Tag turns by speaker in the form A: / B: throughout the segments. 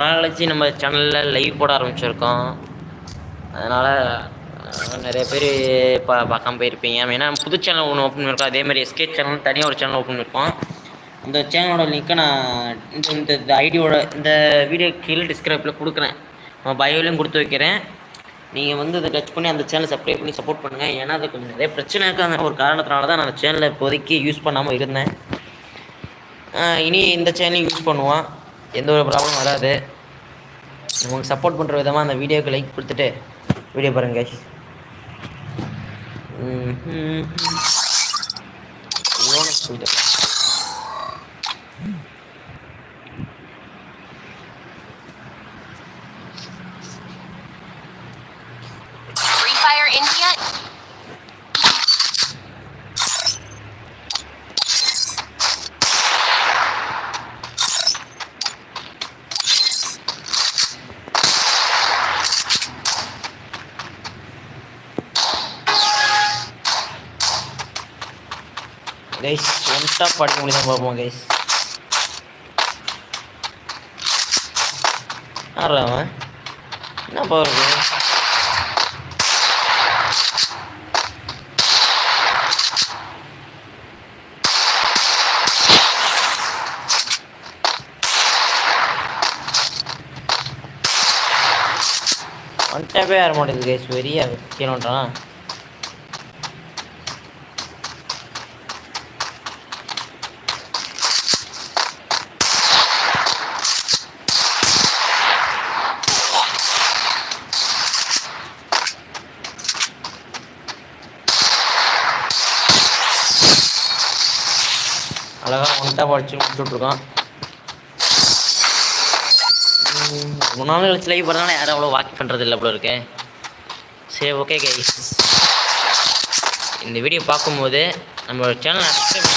A: நாள் கழிச்சு நம்ம சேனலில் லைவ் போட ஆரம்பிச்சிருக்கோம். அதனால் நிறைய பேர் பா பார்க்காம போயிருப்பீங்க. ஏன்னா புது சேனல் ஒன்று ஓப்பன் பண்ணியிருக்கோம் அதே மாதிரி எஸ்கே சேனல் தனியாக ஒரு சேனல் ஓப்பன் பண்ணியிருக்கோம் இந்த சேனலோட லிங்க்கை நான் இந்த இந்த இந்த ஐடியோட இந்த வீடியோ கீழே டிஸ்கிரைப்பில் கொடுக்குறேன். நான் பயோலையும் கொடுத்து வைக்கிறேன். நீங்கள் வந்து அதை டச் பண்ணி அந்த சேனலை சப்ஸ்கிரைப் பண்ணி சப்போர்ட் பண்ணுங்கள் ஏன்னா அது கொஞ்சம் நிறைய பிரச்சனை இருக்குது அந்த ஒரு காரணத்தினால தான் நான் அந்த சேனலை இப்போதைக்கு யூஸ் பண்ணாமல் இருந்தேன். இனி இந்த சேனலையும் யூஸ் பண்ணுவோம். எந்த ஒரு ப்ராப்ளம் வராது. உங்களுக்கு சப்போர்ட் பண்ணுற விதமாக அந்த வீடியோக்கு லைக் கொடுத்துட்டு வீடியோ பாருங்க guys. ம், ம், ம். இவ்வளோ சொல்லிட்டு.
B: Free Fire India.
A: கைஸ் ஒன்ட்டாக படிக்க முடியுதான் பார்ப்போம் கைஸ் யாரா அவன் என்ன பாருங்க ஒன் டாப்பே ஏற மாட்டேங்குது கைஸ் வெறியா கீழே அழகாக ஒன்ட்டா படிச்சு முடிச்சுட்ருக்கான். ரொம்ப நாள் கழிச்சு லைவ் போகிறதுனால யாரும் அவ்வளோ வாக் பண்ணுறது இல்லை அவ்வளோ இருக்கேன் சரி ஓகே கை இந்த வீடியோ பார்க்கும்போது நம்ம சேனல் சப்ஸ்கிரைப்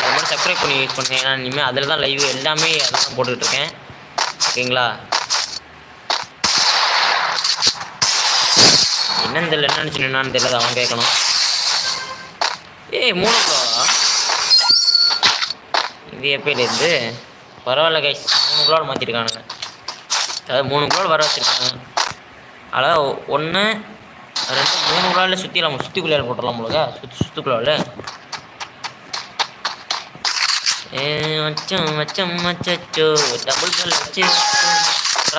A: அது மாதிரி சப்ஸ்கிரைப் பண்ணி யூஸ் பண்ணுங்கள் ஏன்னா இனிமேல் அதில் தான் லைவ் எல்லாமே அதில் தான் போட்டுக்கிட்டு இருக்கேன். ஓகேங்களா என்னன்னு தெரியல என்ன நினச்சி என்னன்னு தெரியல அவன் கேட்கணும். ஏய் மூணு ப்ளோவா பரவாயில்ல கைஸ் மூணு குளோடு மாற்றிருக்கானுங்க அதாவது மூணு குளோடு வர வச்சுருக்காங்க. அதாவது ஒன்று ரெண்டு மூணு குளோடில் சுற்றி நம்ம சுற்றிக்குள்ளால போட்டுடலாம் உங்களுக்கு சுற்றி சுற்றுக்குள்ளால ஏ மச்சம் மச்சம் மச்சோ டபுள் கல் வச்சு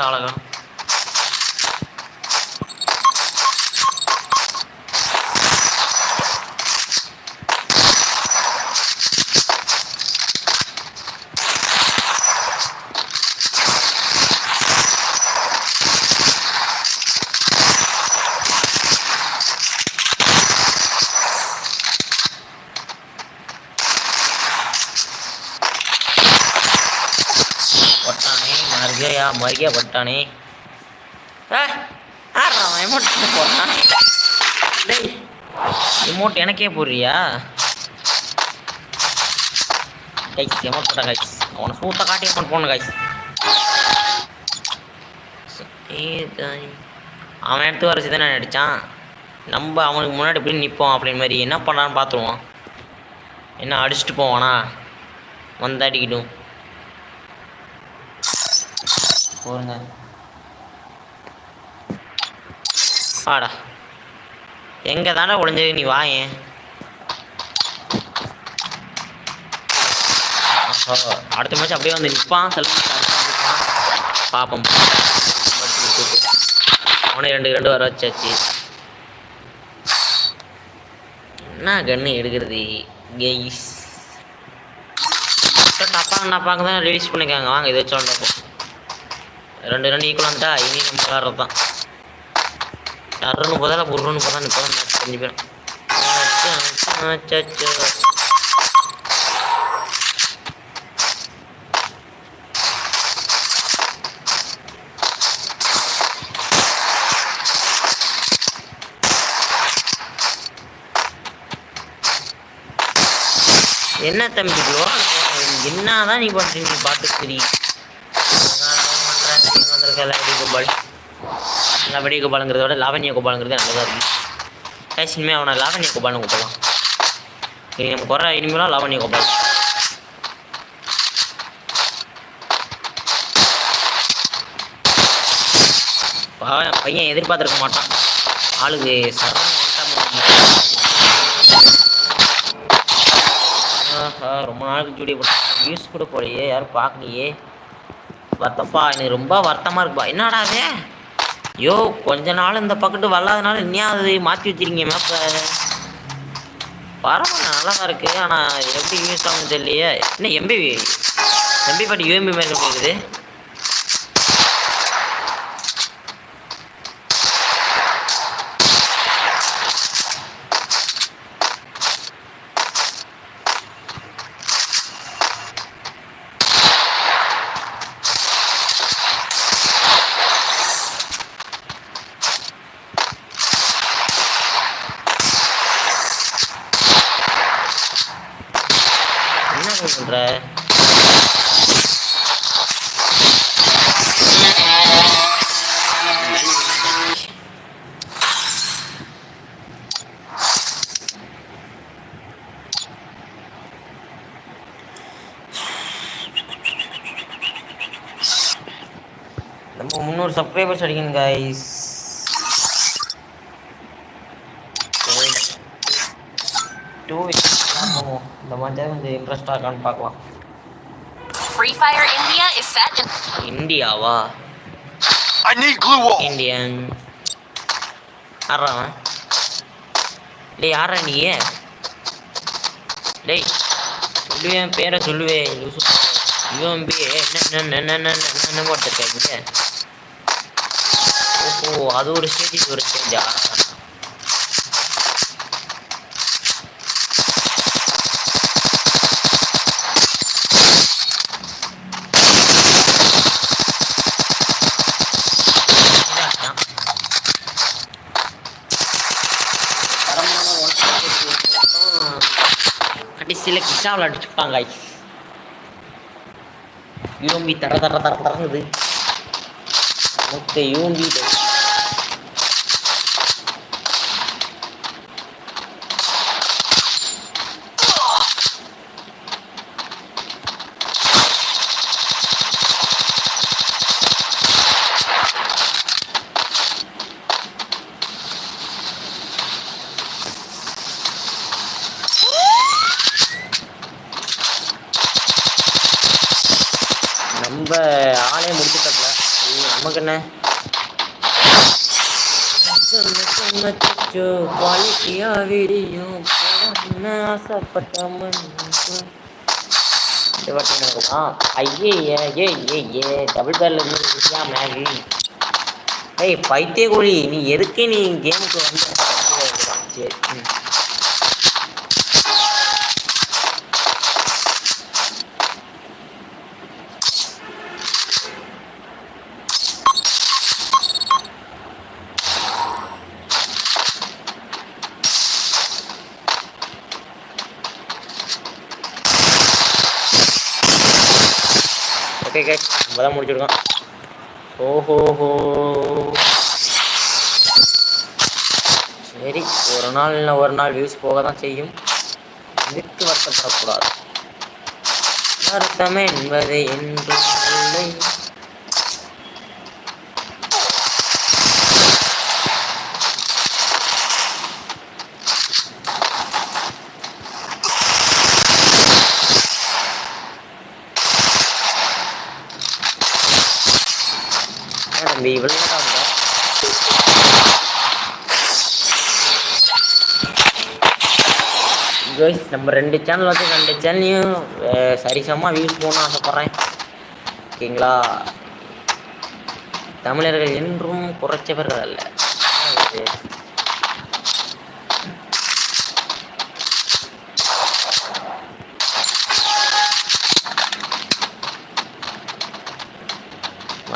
A: அழகா. ஒட்டானே மருகையா மருகையா ஒட்டானே எமௌண்ட் போடுறான் டேய் எமௌண்ட் எனக்கே போடுறியா கைஸ் எமௌண்ட் போட்டா கைஸ் அவனை சூத்த காட்டி எமௌண்ட் போடணும் கைஸ் அவன் எடுத்து வர தானே அடித்தான் நம்ம அவனுக்கு முன்னாடி இப்படி நிற்போம் அப்படின்னு மாதிரி என்ன பண்ணான்னு பார்த்துருவோம் என்ன அடிச்சுட்டு போவானா? வந்து போருங்க. ஆடா எங்க தானே ஒளிஞ்சது நீ வாயேன் அடுத்த மேட்ச் அப்படியே வந்து நிற்பான் சில match பாப்போம். அவனே ரெண்டு ரெண்டு வர வச்சாச்சு. என்ன கன்று எடுக்கிறது? கெய்ஸ் டப்பாங்க டப்பாங்க தான் ரிலீஸ் பண்ணிக்காங்க. வாங்க இதை வச்சு ரெண்டு ரன் ஈக்குவல் வந்துட்டா இனி நம்ம விளாட்றது தான் டர்னு போதால ரன் போதா இப்போ தான் மேட்ச் தெரிஞ்சு போயிடும். என்ன தம்பி என்னதான் நீ பண்ணுறீங்க நீ பாட்டு சரி லவடி கோபால் லவடி கோபாலுங்கிறத விட லாவண்ய கோபாலுங்கிறது நல்லதாக இருக்கும் கைஸ் இனிமேல் அவனை லாவண்ய கோபால்னு கூப்பிடலாம். இனி நம்ம குறை இனிமேலாம் லாவண்ய கோபால். பையன் எதிர்பார்த்துருக்க மாட்டான். ஆளுக்கு சரண் ஆஹா ரொம்ப நாளுக்கு ஜூடி நியூஸ் கூட போலையே யாரும் பார்க்கலையே. பார்த்தப்பா எனக்கு ரொம்ப வருத்தமாக இருக்குப்பா என்னடா அது ஐயோ கொஞ்ச நாள் இந்த பக்கத்து வரலாதனால இன்னும் மாற்றி வச்சிருக்கீங்க மேப்பை. பரவாயில்ல நல்லா தான் இருக்குது ஆனால் எப்படி யூஸ் ஆகும் தெரியலையே. என்ன எம்பி எம்பி பாட்டி யூஎம்பி மாதிரி போகுது. என்ன பண்ணுற நம்ம முந்நூறு சப்ஸ்கிரைபர்ஸ் அடிக்கணும் கைஸ் டூ பண்ணுவோம் இந்த மாதிரி கொஞ்சம் இன்ட்ரெஸ்டாக இருக்கான்னு பார்க்கலாம்.
B: Free Fire India is set. in
A: இந்தியாவா?
C: I need glue wall.
A: Indian யாரா அவன் டேய் யாரா நீ? டேய் சொல்லுவேன் பேரை சொல்லுவேன் யூஎம்பி என்ன என்ன என்ன என்ன என்ன என்ன போட்டிருக்க இங்க ஓஹோ அது ஒரு ஸ்டேஜ் ஒரு ஸ்டேஜா கடைசியில் கிருஷ்ணாவில் அடிச்சுப்பாங்க யூம்பி தர தர தர தரங்குது. மொத்த யூஎம்பி நமக்கு என்ன குவாலிட்டியா வீடியும். ஆசைப்பட்ட என்ன ஐயே ஏ ஏ ஏ டபுள் பேர்ல இருந்து மேகி. ஏய் பைத்திய கோழி நீ எதுக்கு நீ கேமுக்கு வந்து? சரி. ஓகே கேஸ் நம்ம தான் முடிச்சிருக்கோம். ஓஹோஹோ. சரி ஒரு நாள் இல்லை ஒரு நாள் வியூஸ் போக தான் செய்யும். இதுக்கு வருத்தப்படக்கூடாது. வருத்தம் என்பது என்று தம்பி இவ்வளோ நேரம் கைஸ் நம்ம ரெண்டு சேனல் வந்து ரெண்டு சேனல்லையும் சரிசமமாக வியூஸ் போகணும்னு ஆசைப்பட்றேன். ஓகேங்களா? தமிழர்கள் என்றும் குறைச்சவர்கள் அல்ல என்ன இது?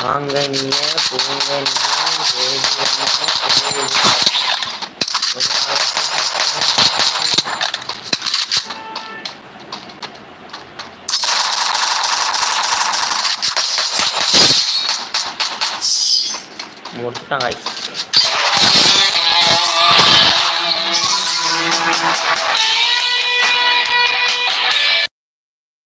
A: வாங்க நீங்க முடிச்சுட்டாங்க